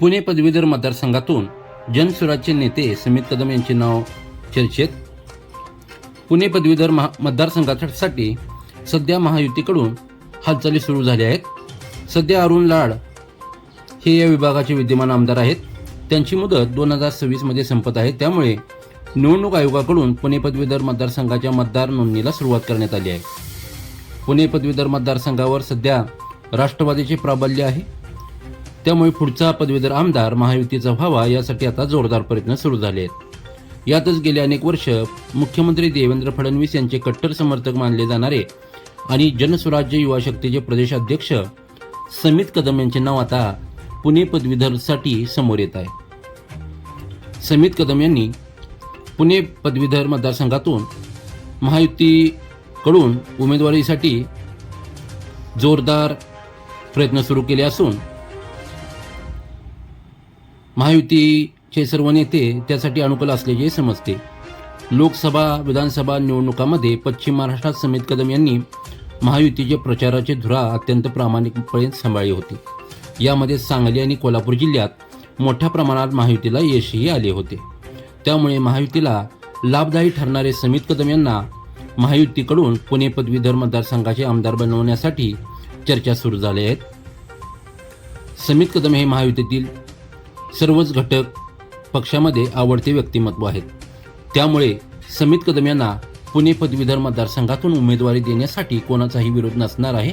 पुणे पदवीधर मतदारसंघातून जनसुराज्य नेते समित कदम यांचे नाव चर्चेत. पुणे पदवीधर महा- मतदारसंघासाठी सध्या महायुतीकडून हालचाली सुरू झाल्या आहेत. सध्या अरुण लाड हे या विभागाचे विद्यमान आमदार आहेत. त्यांची मुदत दोन हजार सव्वीसमध्ये संपत आहे. त्यामुळे निवडणूक आयोगाकडून पुणे पदवीधर मतदारसंघाच्या मतदार नोंदणीला सुरुवात करण्यात आली आहे. पुणे पदवीधर मतदारसंघावर सध्या राष्ट्रवादीचे प्राबल्य आहे. त्यामुळे पुढचा पदवीधर आमदार महायुतीचा व्हावा यासाठी आता जोरदार प्रयत्न सुरू झाले आहेत यातच गेले अनेक वर्ष मुख्यमंत्री देवेंद्र फडणवीस यांचे कट्टर समर्थक मानले जाणारे आणि जनस्वराज्य युवा शक्तीचे प्रदेशाध्यक्ष समित कदम यांचे नाव आता पुणे पदवीधरसाठी समोर येत आहे. समित कदम यांनी पुणे पदवीधर मतदारसंघातून महायुतीकडून उमेदवारीसाठी जोरदार प्रयत्न सुरू केले असून महायुतीचे सर्व नेते त्यासाठी अनुकूल असल्याचे समजते. लोकसभा विधानसभा निवडणुकामध्ये पश्चिम महाराष्ट्रात समित कदम यांनी महायुतीच्या प्रचाराचे धुरा अत्यंत प्रामाणिकपणे सांभाळली होती. यामध्ये सांगली आणि कोल्हापूर जिल्ह्यात मोठ्या प्रमाणात महायुतीला यशही आले होते. त्यामुळे महायुतीला लाभदायी ठरणारे समित कदम यांना महायुतीकडून पुणे पदवीधर मतदारसंघाचे आमदार बनवण्यासाठी चर्चा सुरू झाल्या आहेत समित कदम हे महायुतीतील सर्वच घटक पक्षामध्ये आवडते व्यक्तिमत्व आहेत. त्यामुळे समित कदम यांना पुणे पदवीधर मतदारसंघातून उमेदवारी देण्यासाठी कोणाचाही विरोध नसणार आहे.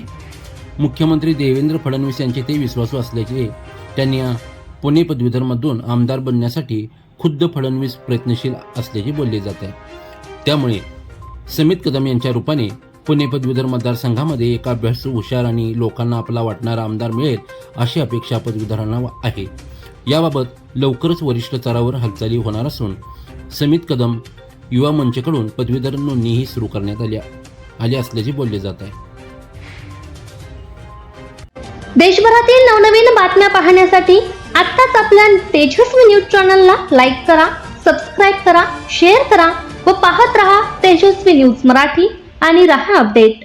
मुख्यमंत्री देवेंद्र फडणवीस यांचे ते विश्वासू असल्याचे त्यांनी पुणे पदवीधरमधून आमदार बनण्यासाठी खुद्द फडणवीस प्रयत्नशील असल्याचे बोलले जात आहे. त्यामुळे समित कदम यांच्या रूपाने पुणे पदवीधर मतदारसंघामध्ये एक अभ्यासू हुशार आणि लोकांना आपला वाटणारा आमदार मिळेल अशी अपेक्षा पदवीधरांना आहे. याबाबत लवकरच वरिष्ठ स्तरावर हालचाली होणार असून समित कदम युवा मंचकडून पदवीधर नोंदणीही सुरू करण्यात आली आली असल्याचे बोलले जात आहे. देशभरातील नवनवीन बातम्या पाहण्यासाठी आत्ताच आपल्या तेजस्वी न्यूज चॅनलला लाईक करा सबस्क्राईब करा शेअर करा व पाहत रहा तेजस्वी न्यूज मराठी आणि रहा अपडेट.